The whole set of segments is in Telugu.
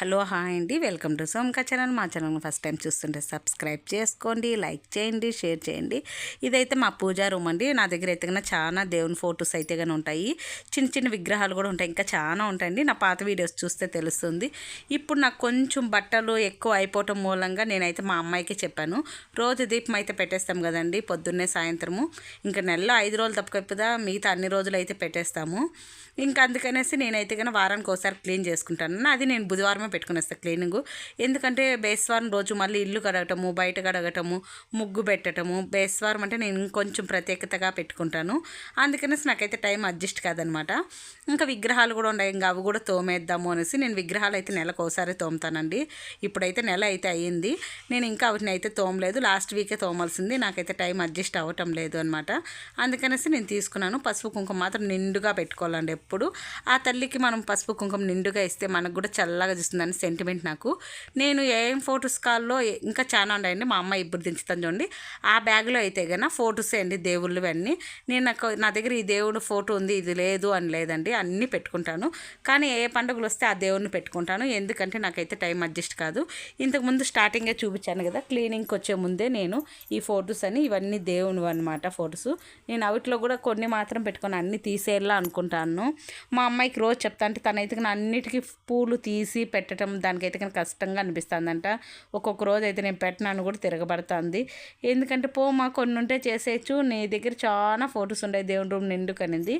హలో హాయ్ అండి. Welcome to Somaka channel. మా ఛానల్ ఫస్ట్ టైం చూస్తుంటే సబ్స్క్రైబ్ చేసుకోండి లైక్ చేయండి షేర్ చేయండి. ఇదైతే మా పూజా రూమ్ అండి. నా దగ్గర అయితే కన్నా చాలా దేవుని ఫొటోస్ అయితే కానీ ఉంటాయి. చిన్న చిన్న విగ్రహాలు కూడా ఉంటాయి. ఇంకా చాలా ఉంటాయండి. నా పాత వీడియోస్ చూస్తే తెలుస్తుంది. ఇప్పుడు నాకు కొంచెం బట్టలు ఎక్కువ అయిపోవటం మూలంగా నేనైతే మా అమ్మాయికి చెప్పాను. రోజు దీపం అయితే పెట్టేస్తాం కదండి పొద్దున్నే సాయంత్రము. ఇంకా నెలలో ఐదు రోజులు తప్పకపోతే మిగతా అన్ని రోజులు అయితే పెట్టేస్తాము. ఇంకా అందుకనేసి నేనైతే కానీ వారానికి ఒకసారి క్లీన్ చేసుకుంటాను. అది నేను బుధవారమే పెట్టుకుని వస్తాను క్లీనింగ్. ఎందుకంటే బేస్వారం రోజు మళ్ళీ ఇల్లు కడగటము బయట కడగటము ముగ్గు పెట్టటము బేస్వారం అంటే నేను ఇంకొంచెం ప్రత్యేకతగా పెట్టుకుంటాను. అందుకనేసి నాకైతే టైం అడ్జస్ట్ కాదనమాట. ఇంకా విగ్రహాలు కూడా ఉన్నాయి. ఇంకా అవి కూడా తోమేద్దాము అనేసి నేను విగ్రహాలు అయితే నెలకు ఒకసారి తోముతానండి. ఇప్పుడైతే నెల అయితే అయ్యింది. నేను ఇంకా వాటిని అయితే తోమలేదు. లాస్ట్ వీకే తోమాల్సింది. నాకైతే టైం అడ్జస్ట్ అవ్వటం లేదు అనమాట. అందుకనేసి నేను తీసుకున్నాను. పసుపు కుంకుమ మాత్రం నిండుగా పెట్టుకోవాలండి ఎప్పుడు. ఆ తల్లికి మనం పసుపు కుంకుమ నిండుగా ఇస్తే మనకు కూడా చల్లగా అనిపిస్తుందని సెంటిమెంట్ నాకు. నేను ఏం ఫొటోస్ కాల్లో ఇంకా చాలా ఉన్నాయండి. మా అమ్మ ఇప్పుడు దించుతాను చూడండి. ఆ బ్యాగ్లో అయితే కన్నా ఫొటోస్ అండి దేవుళ్ళు అన్నీ. నేను నాకు నా దగ్గర ఈ దేవుడు ఫోటో ఉంది ఇది లేదు అని లేదండి. అన్నీ పెట్టుకుంటాను. కానీ ఏ పండుగలు వస్తే ఆ దేవుడిని పెట్టుకుంటాను. ఎందుకంటే నాకైతే టైం అడ్జస్ట్ కాదు. ఇంతకుముందు స్టార్టింగే చూపించాను కదా క్లీనింగ్కి వచ్చే ముందే నేను ఈ ఫొటోస్ అని ఇవన్నీ దేవుని అనమాట ఫొటోస్. నేను అవిట్లో కూడా కొన్ని మాత్రం పెట్టుకొని అన్నీ తీసేయాలా అనుకుంటాను. మా అమ్మాయికి రోజు చెప్తా అంటే తనైతే నా అన్నిటికీ పూలు తీసి పెట్టడం దానికైతే కానీ కష్టంగా అనిపిస్తుందంట. ఒక్కొక్క రోజు అయితే నేను పెట్టినాను కూడా తిరగబడుతుంది. ఎందుకంటే పో మా కొన్ని ఉంటే చేసేయచ్చు. నీ దగ్గర చాలా ఫొటోస్ ఉన్నాయి దేవుని రూమ్ నిండుకనింది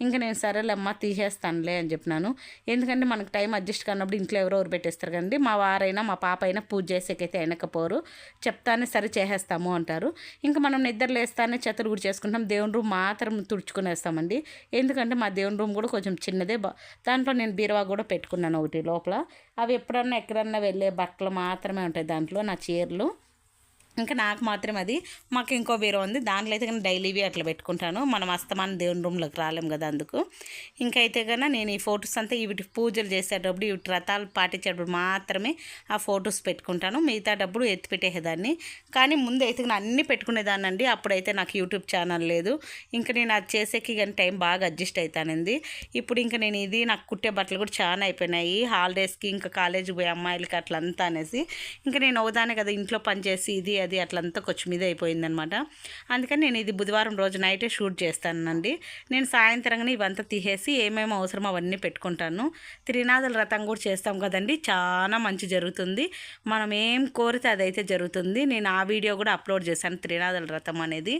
ఇంకా నేను సరేలేమ్మా తీసేస్తానులే అని చెప్పినాను. ఎందుకంటే మనకు టైం అడ్జస్ట్ కానప్పుడు ఇంట్లో ఎవరో ఎవరు పెట్టేస్తారు కదండి. మా వారైనా మా పాప అయినా పూజ చేసేకైతే వెనకపోరు చెప్తానే సరే చేసేస్తాము అంటారు. ఇంకా మనం నిద్ర లేస్తానే చెత్తలు కూడా చేసుకుంటాం. దేవుని రూమ్ మాత్రం తుడుచుకునేస్తామండి. ఎందుకంటే మా దేవుని రూమ్ కూడా కొంచెం చిన్నదే. బా దాంట్లో నేను బీరువా కూడా పెట్టుకున్నాను ఒకటి లోపల. అవి ఎప్పుడన్నా ఎక్కడన్నా వెళ్ళే బట్టలు మాత్రమే ఉంటాయి దాంట్లో నా చీరలు. ఇంకా నాకు మాత్రం అది మాకు ఇంకో బీరో ఉంది. దాంట్లో అయితే కానీ డైలీవి అట్లా పెట్టుకుంటాను. మనం అస్తమానం దేవుని రూమ్లోకి రాలేం కదా అందుకు. ఇంకా అయితే కన్నా నేను ఈ ఫొటోస్ అంతా వీటి పూజలు చేసేటప్పుడు వీటి వ్రతాలు పాటించేటప్పుడు మాత్రమే ఆ ఫొటోస్ పెట్టుకుంటాను. మిగతా డబ్బులు ఎత్తి పెట్టేదాన్ని కానీ ముందు అయితే నేను అన్నీ పెట్టుకునేదాన్ని అండి. అప్పుడైతే నాకు యూట్యూబ్ ఛానల్ లేదు. ఇంకా నేను అది చేసేకి కానీ టైం బాగా అడ్జస్ట్ అవుతానండి ఇప్పుడు ఇంకా నేను ఇది నాకు కుట్టే బట్టలు కూడా చాలా అయిపోయినాయి. హాలిడేస్కి ఇంకా కాలేజీకి పోయే అమ్మాయిలకి అట్లా అంతా అనేసి. ఇంకా నేను ఒకదానే కదా ఇంట్లో పనిచేసి ఇది అది అట్లంతా కొంచెం మీద అయిపోయిందనమాట. అందుకని నేను ఇది బుధవారం రోజు నైటే షూట్ చేస్తానండి. నేను సాయంత్రంగానే ఇవంతా తీసేసి ఏమేమి అవసరమో అవన్నీ పెట్టుకుంటాను. త్రినాథుల రథం కూడా చేస్తాం కదండి చాలా మంచి జరుగుతుంది. మనం ఏం కోరితే అదైతే జరుగుతుంది. నేను ఆ వీడియో కూడా అప్లోడ్ చేశాను త్రినాథుల రథం అనేది.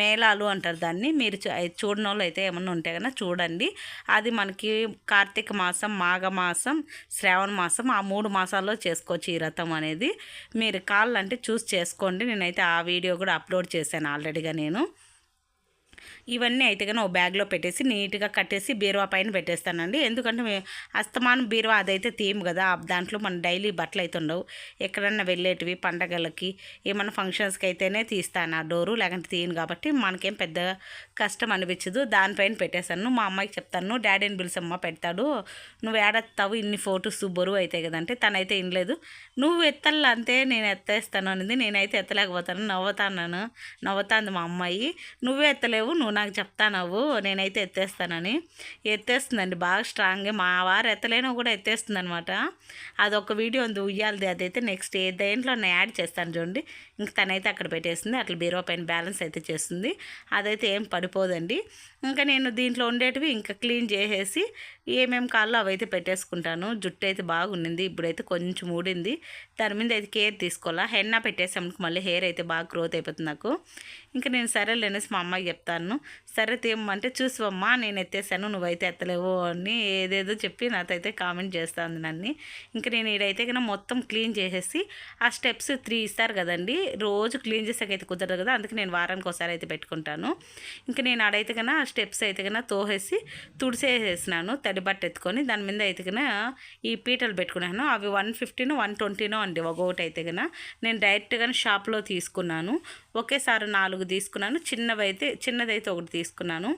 మేళాలు అంటారు దాన్ని. మీరు చూడని వాళ్ళు అయితే ఏమన్నా ఉంటే కన్నా చూడండి. అది మనకి కార్తీక మాసం మాఘ మాసం శ్రావణ మాసం ఆ మూడు మాసాల్లో చేసుకోవచ్చు ఈ రథం అనేది. మీరు కాళ్ళంటే చూసి చేసుకోండి. నేనైతే ఆ వీడియో కూడా అప్లోడ్ చేశాను ఆల్రెడీగా నేను. ఇవన్నీ అయితే కానీ ఓ బ్యాగ్లో పెట్టేసి నీట్గా కట్టేసి బీరువా పైన పెట్టేస్తానండి. ఎందుకంటే అస్తమానం బీరువా అదైతే తీయం కదా దాంట్లో మన డైలీ బట్టలు అయితే ఉండవు. ఎక్కడన్నా వెళ్ళేటివి పండగలకి ఏమన్నా ఫంక్షన్స్కి అయితేనే తీస్తాను ఆ డోరు లేకుంటే తీయను కాబట్టి మనకేం పెద్ద కష్టం అనిపించదు. దానిపైన పెట్టేస్తాను. మా అమ్మాయికి చెప్తాను డాడీ డాడీని పిలిచమ్మ పెడతాడు. నువ్వు ఏడెత్తావు ఇన్ని ఫొటోస్ బరువు అవుతాయి కదంటే తనైతే ఇనలేదు. నువ్వు ఎత్తల్లా అంతే నేను ఎత్తేస్తాను అనేది. నేనైతే ఎత్తలేకపోతాను. నవ్వుతాను నవ్వుతాంది మా అమ్మాయి. నువ్వే ఎత్తలేవు నువ్వు నాకు చెప్తానవ్వు నేనైతే ఎత్తేస్తానని. ఎత్తేస్తుందండి బాగా స్ట్రాంగ్గా మా వారు ఎత్తలేనో కూడా ఎత్తేస్తుంది అనమాట అదొక వీడియో ఉంది ఉయ్యాలది. అదైతే నెక్స్ట్ ఏ దేంట్లో నేను యాడ్ చేస్తాను చూడండి. ఇంక తనైతే అక్కడ పెట్టేసింది. అట్లా బీరో పైన బ్యాలెన్స్ అయితే చేస్తుంది. అదైతే ఏం పడిపోదండి. ఇంకా నేను దీంట్లో ఉండేటివి ఇంకా క్లీన్ చేసేసి ఏమేమి కాళ్ళు అవైతే పెట్టేసుకుంటాను. జుట్టు అయితే బాగుండింది. ఇప్పుడైతే కొంచెం ఊడింది. దాని మీద అయితే కేర్ తీసుకోవాలా? హెన్నా పెట్టేసాము మళ్ళీ హెయిర్ అయితే బాగా గ్రోత్ అయిపోతుంది నాకు. ఇంకా నేను సరేలేనేసి మా అమ్మాయికి చెప్తాను. సరే తీయమంటే చూసివమ్మా నేను ఎత్తేసాను నువ్వైతే ఎత్తలేవు అని ఏదేదో చెప్పి నాతైతే కామెంట్ చేస్తాను నన్ను. ఇంకా నేను ఈడైతే కన్నా మొత్తం క్లీన్ చేసేసి ఆ స్టెప్స్ త్రీ ఇస్తారు కదండి రోజు క్లీన్ చేసాకైతే కుదరదు కదా అందుకే నేను వారానికి ఒకసారి అయితే పెట్టుకుంటాను. ఇంకా నేను ఆడైతే కన్నా ఆ స్టెప్స్ అయితే కన్నా తోసేసి తుడిసేసేసినాను తడి బట్ట ఎత్తుకొని దాని మీద అయితే కన్నా ఈ పీటలు పెట్టుకున్నాను. అవి వన్ ఫిఫ్టీనో వన్ ట్వంటీనో అండి ఒకటి అయితే కన్నా నేను డైరెక్ట్గా షాప్లో తీసుకున్నాను. ఒకేసారి నాలుగు తీసుకున్నాను. చిన్నవైతే చిన్నదైతే ఒకటి తీసుకున్నాను.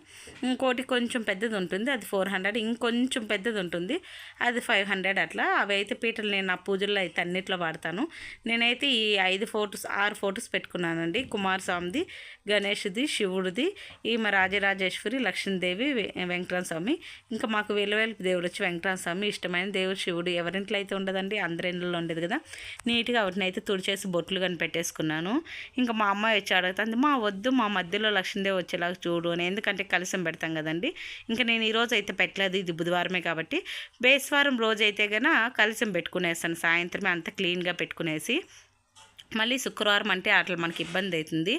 ఇంకోటి కొంచెం పెద్దది ఉంటుంది. అది ఫోర్ హండ్రెడ్ ఇంకొంచెం పెద్దది ఉంటుంది. అది ఫైవ్ హండ్రెడ్ అట్లా. అవి అయితే పీటలు నేను నా పూజల్లో అయితే అన్నిట్లో వాడతాను. నేనైతే ఈ ఐదు ఫోటోస్ ఆరు ఫోటోస్ పెట్టుకున్నానండి. కుమారస్వామిది గణేష్ది శివుడిది ఈమె రాజరాజేశ్వరి లక్ష్మీదేవి వెంకటరామ స్వామి ఇంకా మాకు వేలువేలు దేవుడు వచ్చి వెంకటరామ స్వామి ఇష్టమైన దేవుడు శివుడు. ఎవరింట్లో అయితే ఉండదండి అందరి ఇంట్లో ఉండేది కదా. నీట్గా వాటిని అయితే తుడిచేసి బొట్లు కానీ పెట్టేసుకున్నాను. ఇంకా మా అమ్మాయి వచ్చి అడుగుతుంది మా వద్దు మా మధ్యలో లక్ష్మీదేవి వచ్చేలాగా చూడు అని ఎందుకంటే కలిసం పెడతాం కదండి. ఇంకా నేను ఈరోజు అయితే పెట్టలేదు ఇది బుధవారమే కాబట్టి. బేస్వారం రోజు అయితే కనుక కలిసం పెట్టుకునేస్తాను సాయంత్రమే అంత క్లీన్గా పెట్టుకునేసి. మళ్ళీ శుక్రవారం అంటే అట్లా మనకి ఇబ్బంది అవుతుంది.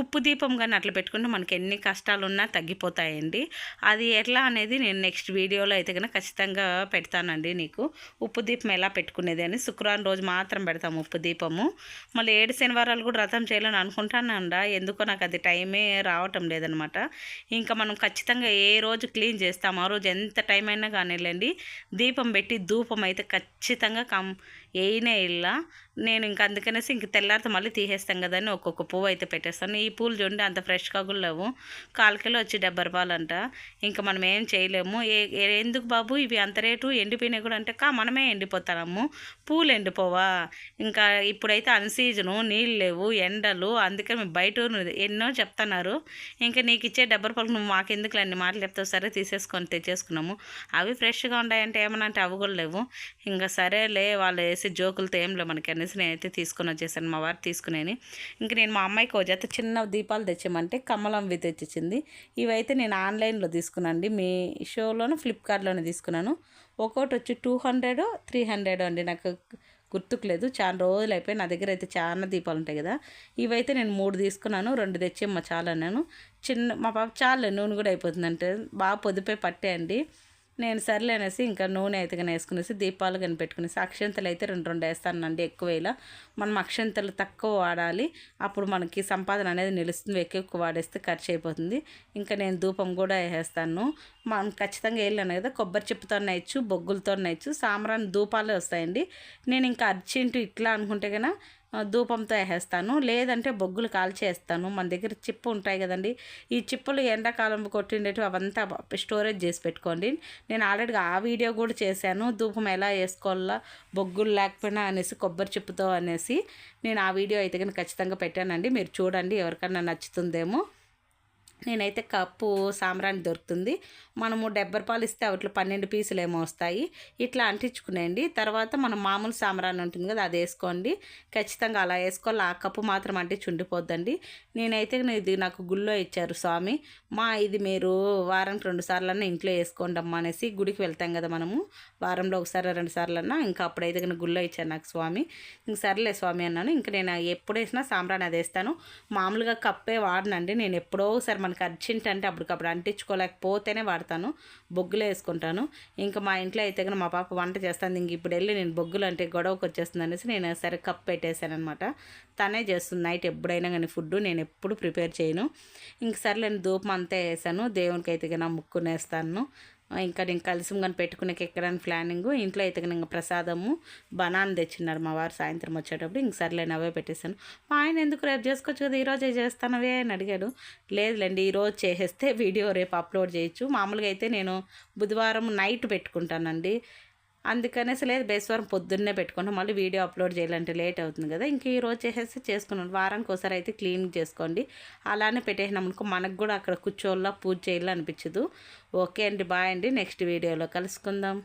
ఉప్పు దీపం కానీ అట్లా పెట్టుకుంటే మనకి ఎన్ని కష్టాలు ఉన్నా తగ్గిపోతాయండి. అది ఎట్లా అనేది నేను నెక్స్ట్ వీడియోలో అయితే కనుక ఖచ్చితంగా పెడతానండి నీకు. ఉప్పు దీపం ఎలా పెట్టుకునేది అని శుక్రవారం రోజు మాత్రం పెడతాము ఉప్పు దీపము. మళ్ళీ ఏడు శనివారాలు కూడా రథం చేయాలని అనుకుంటానండ? ఎందుకో నాకు అది టైమే రావటం లేదనమాట. ఇంకా మనం ఖచ్చితంగా ఏ రోజు క్లీన్ చేస్తాము ఆ రోజు ఎంత టైం అయినా కానివ్వండి దీపం పెట్టి ధూపం అయితే ఖచ్చితంగా కం వేయనే ఇలా నేను ఇంక అందుకనేసి ఇంక తెల్లారితో మళ్ళీ తీసేస్తాం కదని ఒక్కొక్క పువ్వు అయితే పెట్టేస్తాను. ఈ పూలు చూడండి అంత ఫ్రెష్గా కూడా లేవు. కాలుకిలో వచ్చి డెబ్బై రూపాయలంట. అంట ఇంకా మనం ఏం చేయలేము. ఏ ఎందుకు బాబు? ఇవి అంత రేటు? ఎండిపోయినాయి కూడా అంటే కా మనమే ఎండిపోతాము. పూలు ఎండిపోవా? ఇంకా ఇప్పుడైతే అన్సీజను నీళ్ళు లేవు ఎండలు. అందుకని మేము బయట ఎన్నో చెప్తున్నారు. ఇంకా నీకు ఇచ్చే డెబ్బై రూపాయలు నువ్వు మాకెందుకు అన్ని మాటలు చెప్తావు. సరే తీసేసుకొని తెచ్చేసుకున్నాము. అవి ఫ్రెష్గా ఉన్నాయంటే ఏమన్నా అంటే అవి కూడా లేవు. ఇంకా సరేలే వాళ్ళు వేసి జోకులతో ఏం మనకి అనేసి నేనైతే తీసుకొని వచ్చేసాను మా వారు తీసుకునేని. ఇంక నేను మా అమ్మాయికి ఒక జత చిన్న దీపాలు తెచ్చామంటే కమలంవి తెచ్చిచ్చింది. ఇవైతే నేను ఆన్లైన్లో తీసుకున్నాను మీ షోలోను ఫ్లిప్కార్ట్లోనే తీసుకున్నాను. ఒక్కోటి వచ్చి టూ హండ్రెడ్ త్రీ హండ్రెడ్ అండి. నాకు గుర్తుకులేదు చాలా రోజులు అయిపోయి నా దగ్గర అయితే చాలా దీపాలు ఉంటాయి కదా. ఇవైతే నేను మూడు తీసుకున్నాను రెండు తెచ్చేమ్మ చాలా అన్నాను. చిన్న మా పాప చాలు నూనె కూడా అయిపోతుందంటే బాగా పొదుపే పట్టే అండి. నేను సర్లే అనేసి ఇంకా నూనె అయితే కానీ వేసుకునేసి దీపాలు కానీ పెట్టుకునేసి అక్షంతలు అయితే రెండు రెండు వేస్తానండి ఎక్కువ వేలా మనం అక్షంతలు తక్కువ వాడాలి. అప్పుడు మనకి సంపాదన అనేది నిలుస్తుంది. ఎక్కువ ఎక్కువ వాడేస్తే ఖర్చు అయిపోతుంది. ఇంకా నేను ధూపం కూడా వేసేస్తాను. మనం ఖచ్చితంగా వెళ్ళాను కదా. కొబ్బరి చెప్పుతో నేయచ్చు బొగ్గులతో నేయచ్చు సాంబ్రాన్ని ధూపాలే వస్తాయండి. నేను ఇంకా అర్జెంటు ఇట్లా అనుకుంటే కన్నా ధూపంతో వేసేస్తాను. లేదంటే బొగ్గులు కాల్చేస్తాను. మన దగ్గర చిప్పు ఉంటాయి కదండి. ఈ చిప్పులు ఎండాకాలం కొట్టిండేటివి అవంతా స్టోరేజ్ చేసి పెట్టుకోండి. నేను ఆల్రెడీగా ఆ వీడియో కూడా చేశాను. ధూపం ఎలా వేసుకోవాలా బొగ్గులు లేకపోయినా అనేసి కొబ్బరి చిప్పుతో అనేసి నేను ఆ వీడియో అయితే కానీ ఖచ్చితంగా పెట్టానండి. మీరు చూడండి ఎవరికైనా నచ్చుతుందేమో. నేనైతే కప్పు సాంబ్రాణి దొరుకుతుంది. మనము డెబ్బై పాలు ఇస్తే అట్లా పన్నెండు పీసులు ఏమో వస్తాయి. ఇట్లా అంటించుకునేయండి. తర్వాత మనం మామూలు సాంబ్రాణి ఉంటుంది కదా అది వేసుకోండి. ఖచ్చితంగా అలా వేసుకోవాలి. ఆ కప్పు మాత్రం అంటే చుండిపోద్దండి నేనైతే ఇది నాకు గుళ్ళో ఇచ్చారు స్వామి. మా ఇది మీరు వారానికి రెండు సార్లన్నా ఇంట్లో వేసుకోండి అమ్మా అనేసి గుడికి వెళ్తాం కదా మనము. వారంలో ఒకసారి రెండు సార్లన్నా. ఇంకా అప్పుడైతే కానీ గుళ్ళో ఇచ్చారు నాకు స్వామి. ఇంక సర్లే స్వామి అన్నాను. ఇంకా నేను ఎప్పుడు వేసినా సాంబ్రాణి అది వేస్తాను. మామూలుగా కప్పే వాడనండి. నేను ఎప్పుడో ఒకసారి మనకు అర్జెంట్ అంటే అప్పటికప్పుడు అంటించుకోలేకపోతేనే వాడతాను. బొగ్గులు వేసుకుంటాను. ఇంకా మా ఇంట్లో అయితే కనుక మా పాప వంట చేస్తాను ఇంక ఇప్పుడు వెళ్ళి నేను బొగ్గులు అంటే గొడవకు వచ్చేస్తుంది అనేసి నేను సరే కప్ పెట్టేశాను అనమాట తనే చేస్తుంది నైట్ ఎప్పుడైనా కానీ ఫుడ్ నేను ఎప్పుడు ప్రిపేర్ చేయను. ఇంక సరే నేను ధూపం అంతా వేసాను. దేవునికి అయితే కనుక ముక్కునేస్తాను ఇంకా నేను కలిసి కానీ పెట్టుకునే ఎక్కడానికి ప్లానింగ్. ఇంట్లో అయితే ఇంకా ప్రసాదము బనాన్ తెచ్చిన్నారు మా వారు సాయంత్రం వచ్చేటప్పుడు. ఇంక సర్లే అవే పెట్టేశాను. మా ఆయన ఎందుకు రేపు చేసుకోవచ్చు కదా ఈరోజే చేస్తానవే అని అడిగాడు. లేదులేండి ఈరోజు చేసేస్తే వీడియో రేపు అప్లోడ్ చేయొచ్చు. మామూలుగా అయితే నేను బుధవారం నైట్ పెట్టుకుంటానండి. అందుకనేసి లేదు బేస్వారం పొద్దున్నే పెట్టుకుంటాం మళ్ళీ వీడియో అప్లోడ్ చేయాలంటే లేట్ అవుతుంది కదా. ఇంక ఈ రోజు చేసేసి చేసుకున్నాను. వారానికి ఒకసారి అయితే క్లీన్ చేసుకోండి. అలానే పెట్టేసినామనుకో మనకు కూడా అక్కడ కూర్చోల్లా పూజ చేయాలనిపించదు ఓకే అండి బాయ్ అండి. నెక్స్ట్ వీడియోలో కలుసుకుందాం.